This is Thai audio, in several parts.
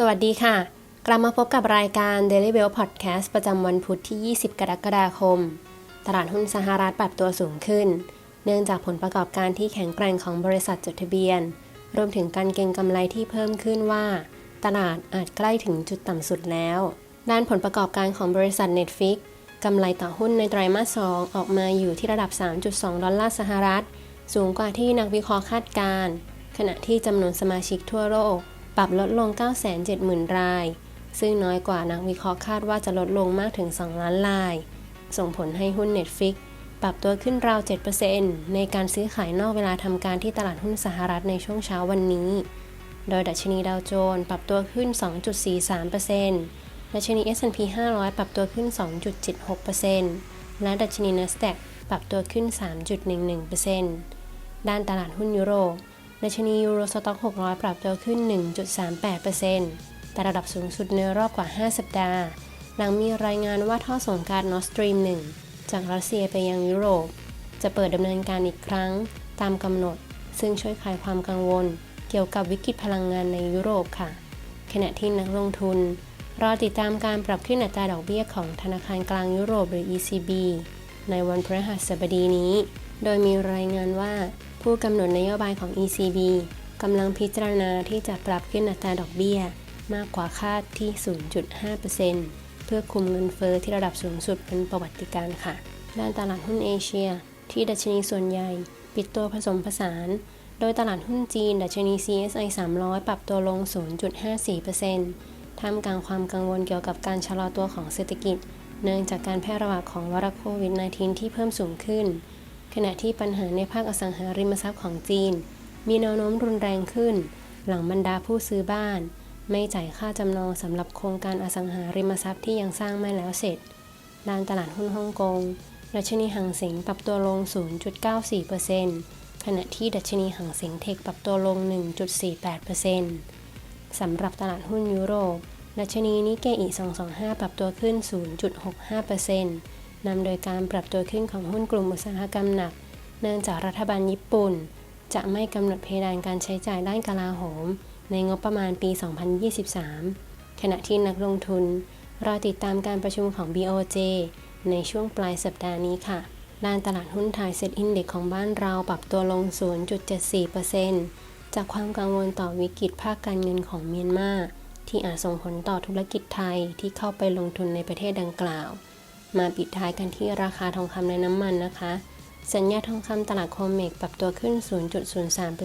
สวัสดีค่ะ กลับมาพบกับรายการ Daily Bell Podcast ประจำวันพุธที่ 20 กรกฎาคม ตลาดหุ้นสหรัฐปรับตัวสูงขึ้น เนื่องจากผลประกอบการที่แข็งแกร่งของบริษัทจดทะเบียน รวมถึงการเก็งกำไรที่เพิ่มขึ้นว่า ตลาดอาจใกล้ถึงจุดต่ำสุดแล้ว ด้านผลประกอบการของบริษัท Netflix กำไรต่อหุ้นในไตรมาส 2 ออกมาอยู่ที่ระดับ 3.2 ดอลลาร์สหรัฐ สูงกว่าที่นักวิเคราะห์คาดการณ์ขณะที่จำนวนสมาชิกทั่วโลก ปรับลดลง 970,000 ราย ซึ่งน้อยกว่านักวิเคราะห์คาดว่าจะลดลงมากถึง 2 ล้านราย ส่งผลให้หุ้น Netflix ปรับตัวขึ้นราว 7%ในการซื้อขายนอกเวลาทำการที่ตลาดหุ้นสหรัฐในช่วงเช้าวันนี้ โดยดัชนีดาวโจนส์ปรับตัวขึ้น 2.43%ดัชนี S&P 500 ปรับตัวขึ้น 2.76%และดัชนี NASDAQ ปรับตัวขึ้น 3.11%ด้านตลาดหุ้นยุโรป ดัชนียูโรสต็อก 600 ปรับตัวขึ้น 1.38%แต่ระดับสูงสุดในรอบกว่า 5 สัปดาห์ หลังมีรายงานว่าท่อส่งก๊าซ Nord Stream 1จากรัสเซียไปยังยุโรป จะเปิดดำเนินการอีกครั้งตามกำหนด ซึ่งช่วยคลายความกังวล เกี่ยวกับวิกฤตพลังงานในยุโรปค่ะ ขณะที่นักลงทุน รอติดตามการปรับขึ้นอัตราดอกเบี้ยของธนาคารกลางยุโรปหรือ ECB ในวันพฤหัสบดีนี้ โดยมีรายงานว่า ผู้กำหนดนโยบายของ ECB กำลังพิจารณาที่จะปรับขึ้นอัตราดอกเบี้ย มากกว่าคาดที่ 0.5%เพื่อคุมเงินเฟอ้อที่ระดับสูงสุดเป็นประวัติการ์ค่ะ ด้านตลาดหุ้นเอเชีย ที่ดัชนีส่วนใหญ่ ปิดตัวผสมผสาน โดยตลาดหุ้นจีน ดัชนี CSI 300 ปรับตัวลง 0.54%ท่ามกลางความกังวลเกี่ยวกับการชะลอตัวของเศรษฐกิจ เนื่องจากการแพร่ระบาดของวัคซีนโควิด -19 ที่เพิ่มสูงขึ้น ณะที่ปัญหาในภาคอสังหาริมทรัพย์ของจีน มีแนวโน้มรุนแรงขึ้น หลังบรรดาผู้ซื้อบ้าน ไม่จ่ายค่าจำนองสำหรับโครงการอสังหาริมทรัพย์ที่ยังสร้างไม่แล้วเสร็จด้านตลาดหุ้นฮ่องกง ดัชนีหังเสงปรับตัวลง 0.94%ขณะที่ดัชนีหังเสงเทคปรับตัวลง 1.48%สำหรับตลาดหุ้นยุโรป ดัชนีนิเกอิ 225 ปรับตัวขึ้น 0.65% นำโดยการปรับตัวขึ้นของหุ้นกลุ่มอุตสาหกรรมหนัก เนื่องจากรัฐบาลญี่ปุ่น จะไม่กำหนดเพดานการใช้จ่ายด้านกลาโหม ในงบประมาณปี 2023 ขณะที่นักลงทุน รอติดตามการประชุมของ BOJ ในช่วงปลายสัปดาห์นี้ค่ะ ด้านตลาดหุ้นไทยเซ็ตอินเด็กของบ้านเราปรับตัวลง 0.74%จากความกังวลต่อวิกฤตภาคการเงินของเมียนมาที่อาจส่งผลต่อธุรกิจไทยที่เข้าไปลงทุนในประเทศดังกล่าว มาปิดท้ายกันที่ราคาทองคำและน้ำมันนะคะ สัญญาทองคำตลาดโคเมกปรับตัวขึ้น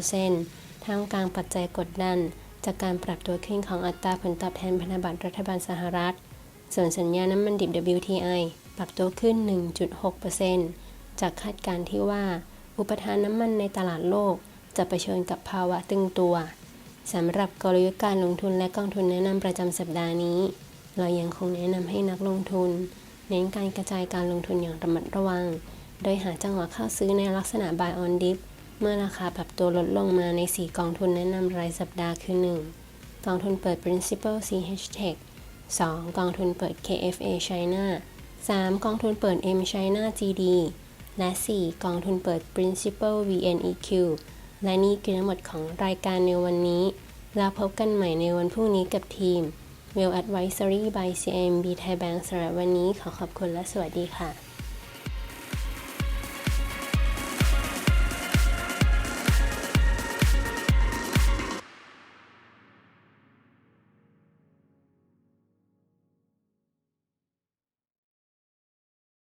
0.03%ท่ามกลางปัจจัยกดดัน จากการปรับตัวขึ้นของอัตราผลตอบแทนพันธบัตรรัฐบาลสหรัฐ ส่วนสัญญาน้ำมันดิบ WTI ปรับตัวขึ้น 1.6%จากคาดการณ์ที่ว่า อุปทานน้ำมันในตลาดโลก จะไปเผชิญกับภาวะตึงตัวสำหรับกลยุทธ์การลงทุนและกองทุนแนะนำประจำสัปดาห์นี้ เรายังคงแนะนำให้นักลงทุน เน้นการกระจายการลงทุนอย่างระมัดระวัง โดยหาจังหวะเข้าซื้อในลักษณะ buy on dip เมื่อราคาปรับตัวลดลงมาใน 4 กองทุนแนะนำรายสัปดาห์คือ 1. กองทุนเปิด principal CH Tech 2. กองทุนเปิด KFA China 3. กองทุนเปิด M China GD และ 4. กองทุนเปิด principal VNEQ และนี่คือทั้งหมดของรายการในวันนี้ แล้วพบกันใหม่ในวันพรุ่งนี้กับทีม Will Advisory by CMB Thai Bank สำหรับวันนี้ขอขอบคุณและสวัสดีค่ะ